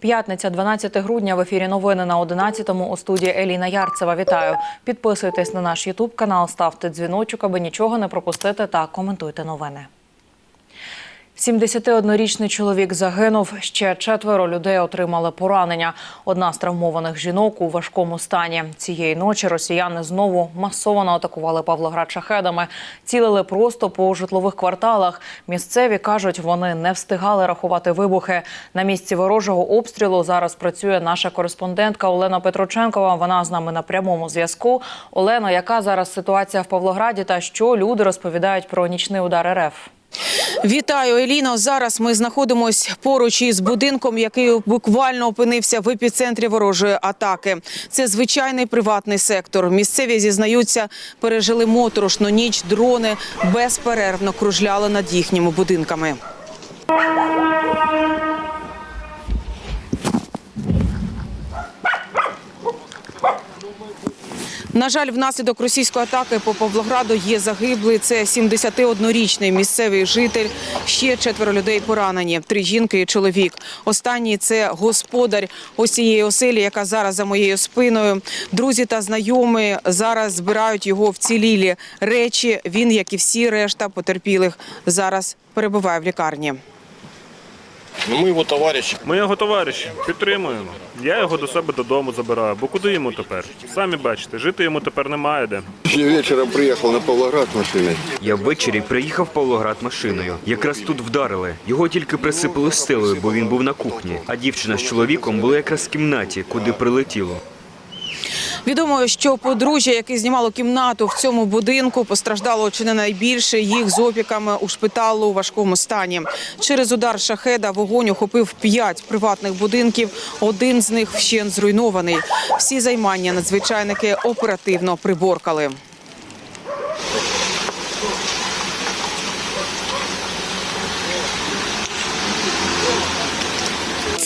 П'ятниця, 12 грудня. В ефірі новини на 11-му у студії Еліна Ярцева. Вітаю. Підписуйтесь на наш Ютуб канал, ставте дзвіночок, аби нічого не пропустити та коментуйте новини. 71-річний чоловік загинув. Ще четверо людей отримали поранення. Одна з травмованих жінок у важкому стані. Цієї ночі росіяни знову масово атакували Павлоград шахедами. Цілили просто по житлових кварталах. Місцеві кажуть, вони не встигали рахувати вибухи. На місці ворожого обстрілу зараз працює наша кореспондентка Олена Петроченкова. Вона з нами на прямому зв'язку. Олено, яка зараз ситуація в Павлограді та що люди розповідають про нічний удар РФ? Вітаю, Еліно. Зараз ми знаходимося поруч із будинком, який буквально опинився в епіцентрі ворожої атаки. Це звичайний приватний сектор. Місцеві зізнаються, пережили моторошну ніч. Дрони безперервно кружляли над їхніми будинками. На жаль, внаслідок російської атаки по Павлограду є загиблий. Це 71-річний місцевий житель. Ще четверо людей поранені. Три жінки і чоловік. Останній це господар ось цієї оселі, яка зараз за моєю спиною. Друзі та знайомі зараз збирають його вцілілі речі. Він, як і всі решта потерпілих, зараз перебуває в лікарні. Ну, його товариші. Ми його товариші, підтримуємо. Я його до себе додому забираю, бо куди йому тепер? Самі бачите, жити йому тепер немає де. Я вечером приїхав на Павлоград машиною. Я ввечері приїхав в Павлоград машиною. Якраз тут вдарили. Його тільки присипали стелею, бо він був на кухні. А дівчина з чоловіком була якраз в кімнаті, куди прилетіло. Відомо, що подружжя, яке знімало кімнату в цьому будинку, постраждало чи не найбільше їх з опіками у шпиталу у важкому стані. Через удар шахеда вогонь охопив п'ять приватних будинків. Один з них вщен зруйнований. Всі займання надзвичайники оперативно приборкали.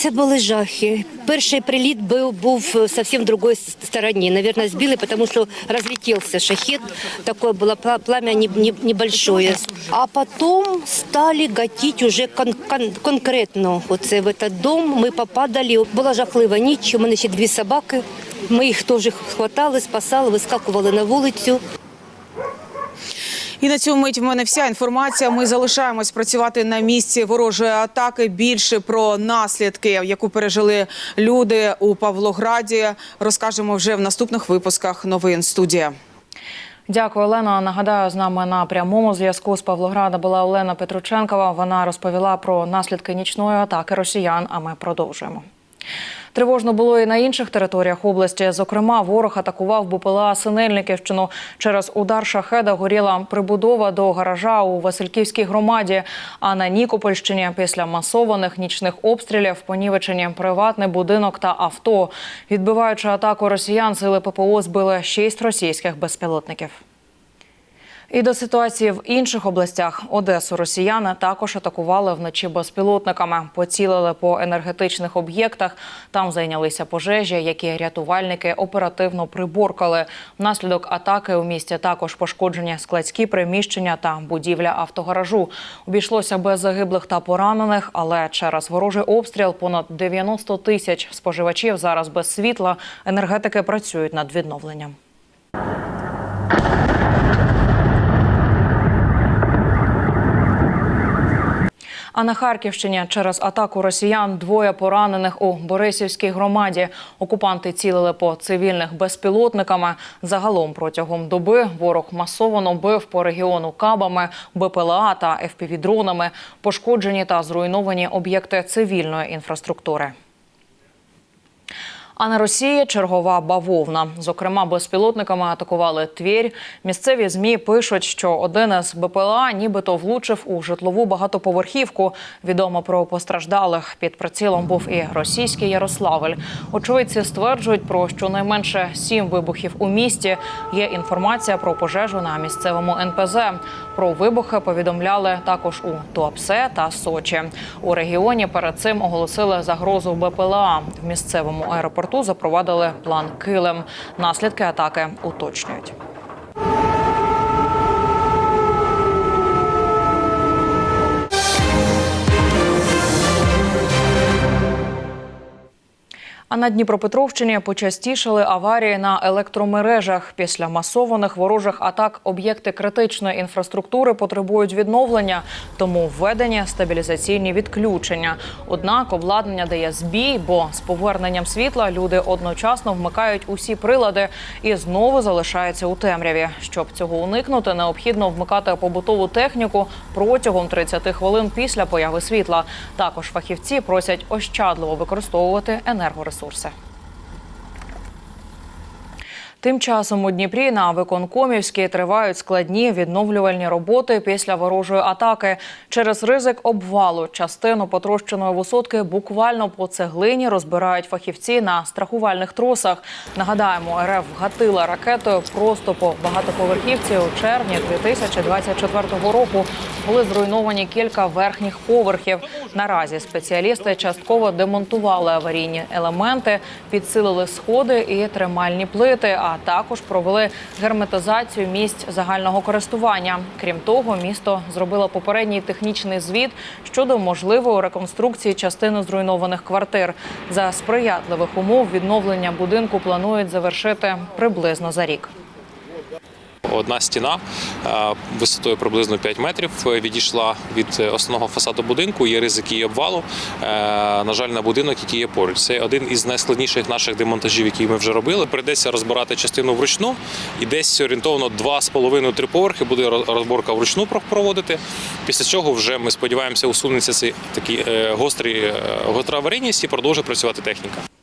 Це були жахи. Перший приліт був, був зовсім в другой стороні. Наверное, збили, тому що розлетівся шахет. Таке було пламя не- не- небольшое. А потім стали гатить уже кон- кон- конкретно. Оце в этот дом ми попадали. Була жахлива ніч. У мене ще дві собаки. Ми їх теж хватали, спасали, вискакували на вулицю. І на цю мить в мене вся інформація. Ми залишаємось працювати на місці ворожої атаки. Більше про наслідки, яку пережили люди у Павлограді, розкажемо вже в наступних випусках новин студія. Дякую, Олена. Нагадаю, з нами на прямому зв'язку з Павлограда була Олена Петрученкова. Вона розповіла про наслідки нічної атаки росіян. А ми продовжуємо. Тривожно було і на інших територіях області. Зокрема, ворог атакував БПЛА Синельниківщину. Через удар шахеда горіла прибудова до гаража у Васильківській громаді. А на Нікопольщині після масованих нічних обстрілів понівечені приватний будинок та авто. Відбиваючи атаку росіян, сили ППО збили шість російських безпілотників. І до ситуації в інших областях Одесу росіяни також атакували вночі безпілотниками. Поцілили по енергетичних об'єктах. Там зайнялися пожежі, які рятувальники оперативно приборкали. Внаслідок атаки у місті також пошкоджені складські приміщення та будівля автогаражу. Обійшлося без загиблих та поранених, але через ворожий обстріл понад 90 тисяч споживачів зараз без світла. Енергетики працюють над відновленням. А на Харківщині через атаку росіян двоє поранених у Борисівській громаді. Окупанти цілили по цивільних безпілотниками. Загалом протягом доби ворог масово бив по регіону кабами, БПЛА та ФПВ-дронами. Пошкоджені та зруйновані об'єкти цивільної інфраструктури. А на Росії чергова бавовна. Зокрема, безпілотниками атакували Твір. Місцеві змі пишуть, що один із БПЛА нібито влучив у житлову багатоповерхівку. Відомо про постраждалих. Під прицілом був і російський Ярославль. Очевидці стверджують про щонайменше сім вибухів у місті. Є інформація про пожежу на місцевому НПЗ. Про вибухи повідомляли також у Туапсе та Сочі. У регіоні перед цим оголосили загрозу БПЛА. В місцевому аеропорту запровадили план Килим. Наслідки атаки уточнюють. А на Дніпропетровщині почастішали аварії на електромережах. Після масованих ворожих атак об'єкти критичної інфраструктури потребують відновлення, тому введені стабілізаційні відключення. Однак обладнання дає збій, бо з поверненням світла люди одночасно вмикають усі прилади і знову залишаються у темряві. Щоб цього уникнути, необхідно вмикати побутову техніку протягом 30 хвилин після появи світла. Також фахівці просять ощадливо використовувати енергоресурси ресурси. Тим часом у Дніпрі на Виконкомівській тривають складні відновлювальні роботи після ворожої атаки. Через ризик обвалу частину потрощеної висотки буквально по цеглині розбирають фахівці на страхувальних тросах. Нагадаємо, РФ вгатила ракетою просто по багатоповерхівці у червні 2024 року. Були зруйновані кілька верхніх поверхів. Наразі спеціалісти частково демонтували аварійні елементи, підсилили сходи і тримальні плити, а також провели герметизацію місць загального користування. Крім того, місто зробило попередній технічний звіт щодо можливої реконструкції частини зруйнованих квартир. За сприятливих умов відновлення будинку планують завершити приблизно за рік. Одна стіна е, висотою приблизно 5 метрів е, відійшла від е, основного фасаду будинку. Є ризик її обвалу. На жаль, на будинок, який є поруч. Це один із найскладніших наших демонтажів, які ми вже робили. Прийдеться розбирати частину вручну, і десь орієнтовно 2,5-3 поверхи буде розборка вручну проводити. Після чого вже ми сподіваємося усунеться цей такий гострий гостра аварійність і продовжує працювати техніка.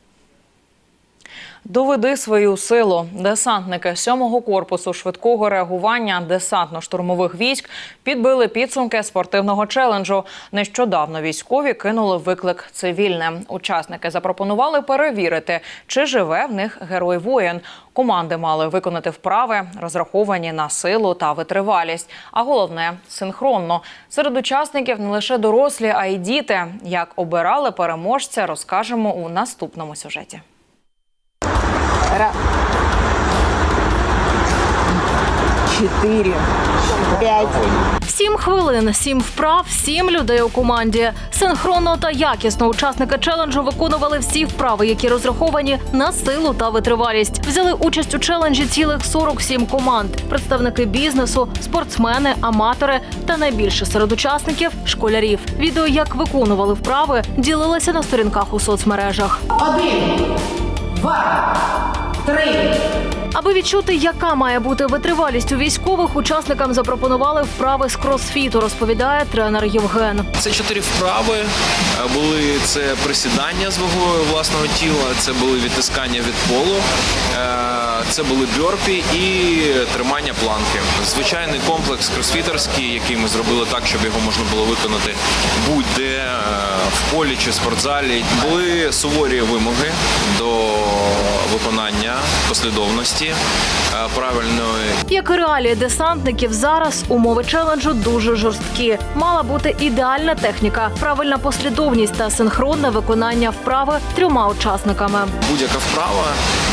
Доведи свою силу. Десантники 7-го корпусу швидкого реагування десантно-штурмових військ підбили підсумки спортивного челенджу. Нещодавно військові кинули виклик цивільне. Учасники запропонували перевірити, чи живе в них герой воїн. Команди мали виконати вправи, розраховані на силу та витривалість. А головне синхронно. Серед учасників не лише дорослі, а й діти. Як обирали переможця, розкажемо у наступному сюжеті. Сім хвилин, сім вправ, сім людей у команді. Синхронно та якісно учасники челенджу виконували всі вправи, які розраховані на силу та витривалість. Взяли участь у челенджі цілих 47 команд: представники бізнесу, спортсмени, аматори та найбільше серед учасників школярів. Відео, як виконували вправи, ділилися на сторінках у соцмережах. два, три. Аби відчути, яка має бути витривалість у військових, учасникам запропонували вправи з кросфіту, розповідає тренер Євген. Це чотири вправи. Е, Були це присідання з вагою власного тіла, це були відтискання від полу, е, це були бьорпі і тримання планки. Звичайний комплекс кросфітерський, який ми зробили так, щоб його можна було виконати будь-де е, в полі чи спортзалі. Були суворі вимоги до виконання послідовності е, правильної Як і реалії десантників, зараз умови челенджу дуже жорсткі. Мала бути ідеальна техніка, правильна послідовність та синхронне виконання вправи трьома учасниками. Будь-яка вправа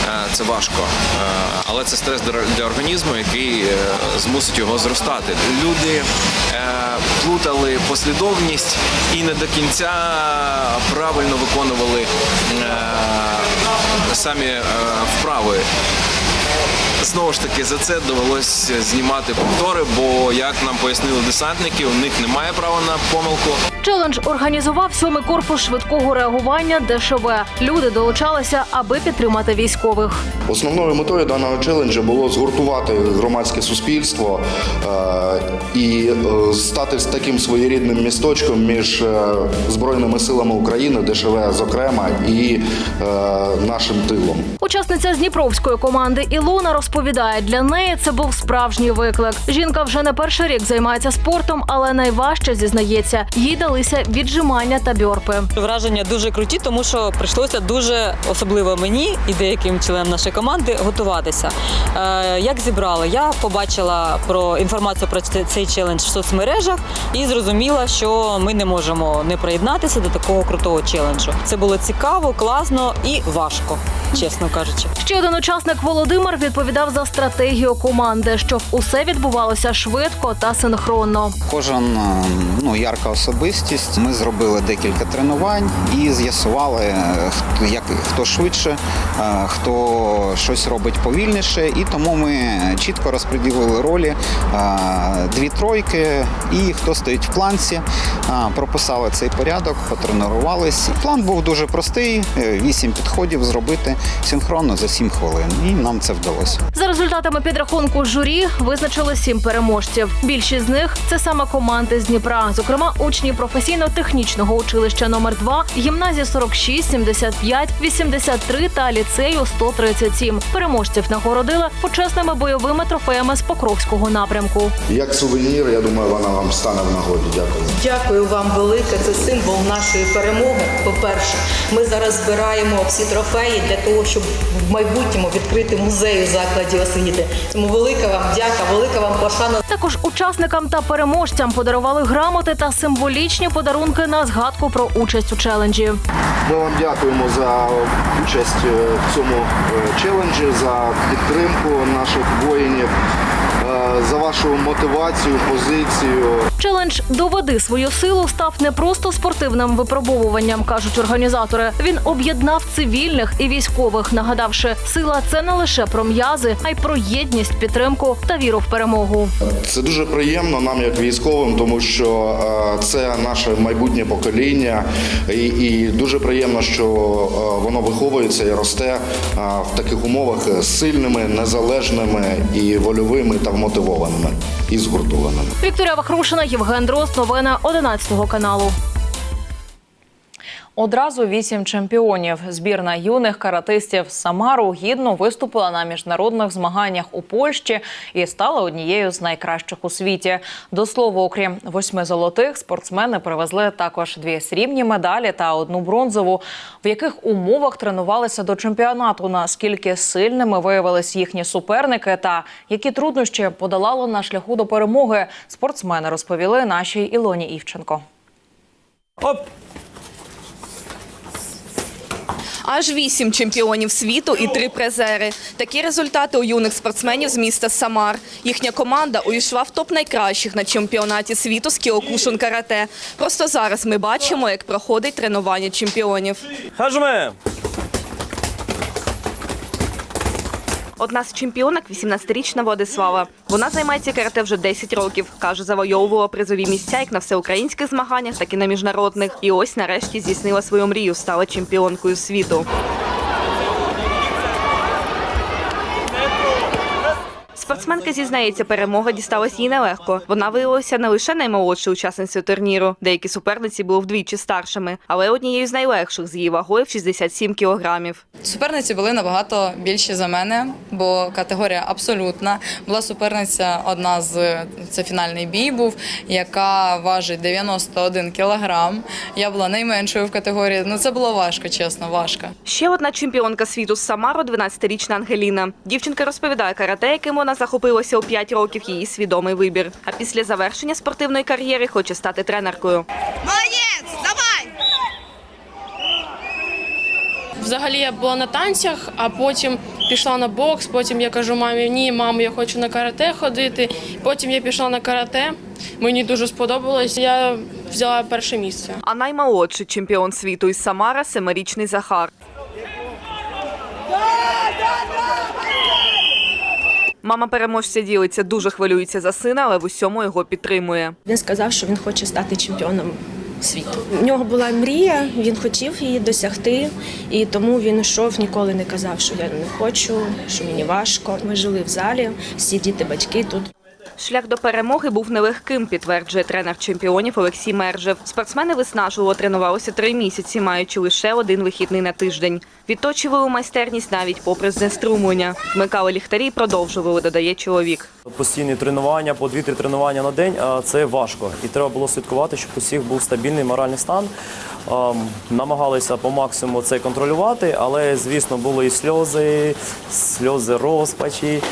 е, це важко, е, але це стрес для- організму, який змусить його зростати. Люди плутали послідовність і не до кінця правильно виконували самі вправи. Знову ж таки, за це довелось знімати повтори, бо як нам пояснили десантники, у них немає права на помилку. Челендж організував сьомий корпус швидкого реагування ДШВ. Люди долучалися, аби підтримати військових. Основною метою даного челенджу було згуртувати громадське суспільство е, і е, стати таким своєрідним місточком між е, Збройними силами України, ДШВ, зокрема, і е, нашим тилом. Учасниця з Дніпровської команди Ілона розповідає, для неї це був справжній виклик. Жінка вже не перший рік займається спортом, але найважче зізнається, їй далися віджимання та бьорпи. Враження дуже круті, тому що прийшлося дуже особливо мені і деяким членам нашої команди готуватися. Е, як зібрали? Я побачила про інформацію про це- цей челендж в соцмережах і зрозуміла, що ми не можемо не приєднатися до такого крутого челенджу. Це було цікаво, класно і важко. чесно кажучи. Ще один учасник Володимир відповідав за стратегію команди, щоб усе відбувалося швидко та синхронно. Кожен е, ну, ярка особистість. Ми зробили декілька тренувань і з'ясували, е, як хто швидше, е, хто щось робить повільніше. І тому ми чітко розподілили ролі дві тройки і хто стоїть в планці. Прописали цей порядок, потренувались. План був дуже простий: вісім підходів зробити синхронно за сім хвилин. І нам це вдалося. За результатами підрахунку журі визначили сім переможців. Більшість з них це саме команди з Дніпра, зокрема учні професійно-технічного училища номер 2 гімназії 46, 75, 83 та ліцею 137. Переможців нагородили почесними бойовими трофеями з Покровського напрямку. Як сувенір, я думаю, вона вам стане в нагоді. Дякую. Дякую вам велике. Це символ нашої перемоги. По-перше, ми зараз збираємо всі трофеї для того, щоб в майбутньому відкрити музей у закладі освіти. Тому велика вам дяка, велика вам пошана. Також учасникам та переможцям подарували грамоти та символічні подарунки на згадку про участь у челенджі. Ми вам дякуємо за участь в цьому е, челенджі, за підтримку наших воїнів, за вашу мотивацію, позицію. Челендж Доведи свою силу став не просто спортивним випробовуванням, кажуть організатори. Він об'єднав цивільних і військових, нагадавши, сила це не лише про м'язи, а й про єдність, підтримку та віру в перемогу. Це дуже приємно нам, як військовим, тому що е, це наше майбутнє покоління, і, і дуже приємно, що е, воно виховується і росте е, в таких умовах сильними, незалежними і вольовими та вмотивованими і згуртованими. Вікторія Вахрушина, Євген Дрозд, новини 11 каналу. Одразу вісім чемпіонів. Збірна юних каратистів з Самару гідно виступила на міжнародних змаганнях у Польщі і стала однією з найкращих у світі. До слова, окрім восьми золотих, спортсмени привезли також дві срібні медалі та одну бронзову. В яких умовах тренувалися до чемпіонату? Наскільки сильними виявились їхні суперники, та які труднощі подолали на шляху до перемоги? Спортсмени розповіли нашій Ілоні Івченко. Аж вісім чемпіонів світу і три призери. Такі результати у юних спортсменів з міста Самар. Їхня команда увійшла в топ найкращих на чемпіонаті світу з кіокушен карате. Просто зараз ми бачимо, як проходить тренування чемпіонів. Хажме! Одна з чемпіонок – 18-річна Владислава. Вона займається карате вже 10 років. Каже, завойовувала призові місця як на всеукраїнських змаганнях, так і на міжнародних. І ось нарешті здійснила свою мрію, стала чемпіонкою світу. Спортсменка зізнається, перемога дісталась їй нелегко. Вона виявилася не лише наймолодшою учасницею турніру. Деякі суперниці були вдвічі старшими, але однією з найлегших з її вагою в 67 кілограмів. Суперниці були набагато більші за мене, бо категорія абсолютна. Була суперниця одна з це фінальний бій був, яка важить 91 кілограм. Я була найменшою в категорії. Ну це було важко, чесно, важко. Ще одна чемпіонка світу з Самару, 12-річна Ангеліна. Дівчинка розповідає, карате, яким вона захопилася у 5 років, її свідомий вибір. А після завершення спортивної кар'єри хоче стати тренеркою. Взагалі я була на танцях, а потім пішла на бокс. Потім я кажу мамі, ні, мамо, я хочу на карате ходити. Потім я пішла на карате. Мені дуже сподобалось. Я взяла перше місце. А наймолодший чемпіон світу із Самара – семирічний Захар. Мама переможця ділиться, дуже хвилюється за сина, але в усьому його підтримує. Він сказав, що він хоче стати чемпіоном світу. У нього була мрія, він хотів її досягти, і тому він йшов, ніколи не казав, що я не хочу, що мені важко. Ми жили в залі, всі діти, батьки тут. Шлях до перемоги був нелегким, підтверджує тренер чемпіонів Олексій Мержев. Спортсмени виснажливо тренувалися три місяці, маючи лише один вихідний на тиждень. Відточували майстерність навіть попри знеструмлення. Вмикали ліхтарі і продовжували, додає чоловік. Постійні тренування, по 2-3 тренування на день це важко. І треба було слідкувати, щоб у всіх був стабільний моральний стан. Намагалися по максимуму це контролювати, але, звісно, були і сльози, сльози розпачі.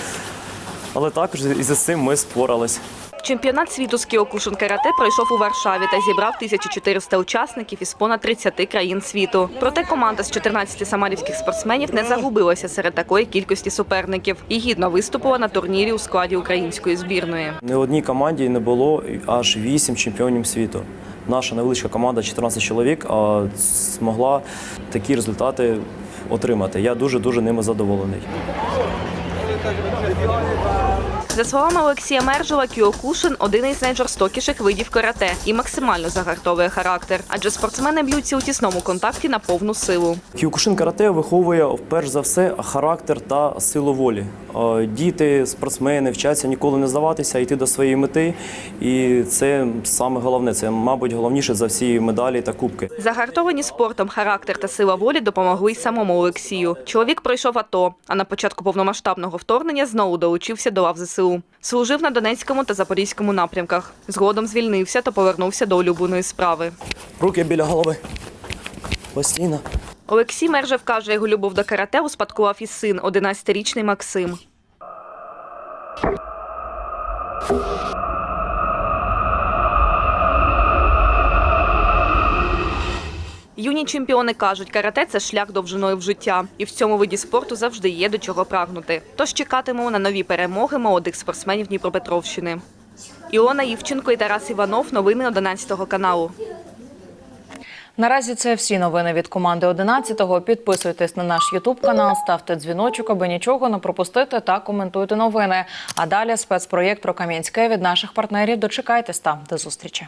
Але також із цим ми спорались. Чемпіонат світу з кіокушин карате пройшов у Варшаві та зібрав 1400 учасників із понад 30 країн світу. Проте команда з 14 самарівських спортсменів не загубилася серед такої кількості суперників і гідно виступила на турнірі у складі української збірної. Не одній команді не було аж вісім чемпіонів світу. Наша невеличка команда, 14 чоловік, змогла такі результати отримати. Я дуже дуже ними задоволений. За словами Олексія Мержова, кіокушин – один із найжорстокіших видів карате і максимально загартовує характер, адже спортсмени б'ються у тісному контакті на повну силу. Кіокушин карате виховує перш за все характер та силу волі. Е, Діти, спортсмени вчаться ніколи не здаватися, йти до своєї мети. І це саме головне. Це, мабуть, головніше за всі медалі та кубки. Загартовані спортом характер та сила волі допомогли й самому Олексію. Чоловік пройшов АТО, а на початку повномасштабного вторгнення знову долучився до лав ЗСУ. Служив на Донецькому та Запорізькому напрямках. Згодом звільнився та повернувся до улюбленої справи. Руки біля голови. Постійно. Олексій Мержев каже, його любов до карате успадкував і син, 11-річний Максим. Юні чемпіони кажуть, карате це шлях довжиною в життя, і в цьому виді спорту завжди є до чого прагнути. Тож чекатимемо на нові перемоги молодих спортсменів Дніпропетровщини. Іона Івченко і Тарас Іванов. Новини 11 каналу. Наразі це всі новини від команди 11-го. Підписуйтесь на наш Ютуб канал, ставте дзвіночок, аби нічого не пропустити та коментуйте новини. А далі спецпроєкт про Кам'янське від наших партнерів. Дочекайтесь там. До зустрічі.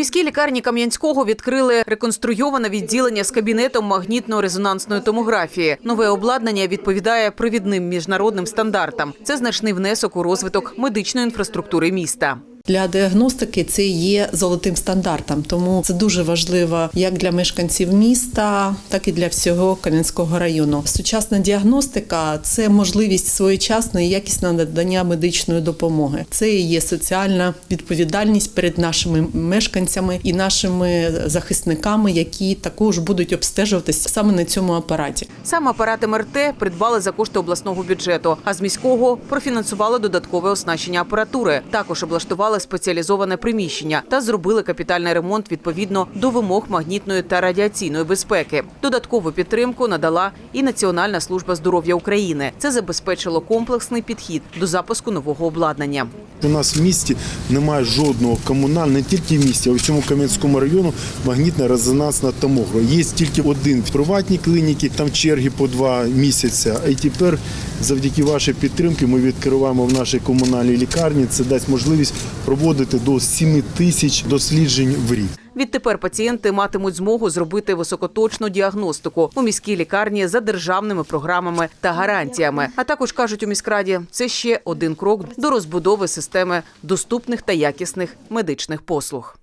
Міській лікарні Кам'янського відкрили реконструйоване відділення з кабінетом магнітно-резонансної томографії. Нове обладнання відповідає провідним міжнародним стандартам. Це значний внесок у розвиток медичної інфраструктури міста. Для діагностики це є золотим стандартом, тому це дуже важливо як для мешканців міста, так і для всього Кам'янського району. Сучасна діагностика це можливість своєчасної якісного надання медичної допомоги. Це і є соціальна відповідальність перед нашими мешканцями і нашими захисниками, які також будуть обстежуватись саме на цьому апараті. Сам апарат МРТ придбали за кошти обласного бюджету, а з міського профінансували додаткове оснащення апаратури. Також облаштували спеціалізоване приміщення та зробили капітальний ремонт відповідно до вимог магнітної та радіаційної безпеки. Додаткову підтримку надала і Національна служба здоров'я України. Це забезпечило комплексний підхід до запуску нового обладнання. У нас в місті немає жодного комунального, не тільки в місті, а в цьому Кам'янському району магнітна резонансна томографа. Є тільки один в приватній клініці, там черги по два місяці. Й тепер, завдяки вашій підтримці, ми відкриваємо в нашій комунальній лікарні. Це дасть можливість проводити до 7 тисяч досліджень в рік. Відтепер пацієнти матимуть змогу зробити високоточну діагностику у міській лікарні за державними програмами та гарантіями. А також кажуть у міськраді, це ще один крок до розбудови системи доступних та якісних медичних послуг.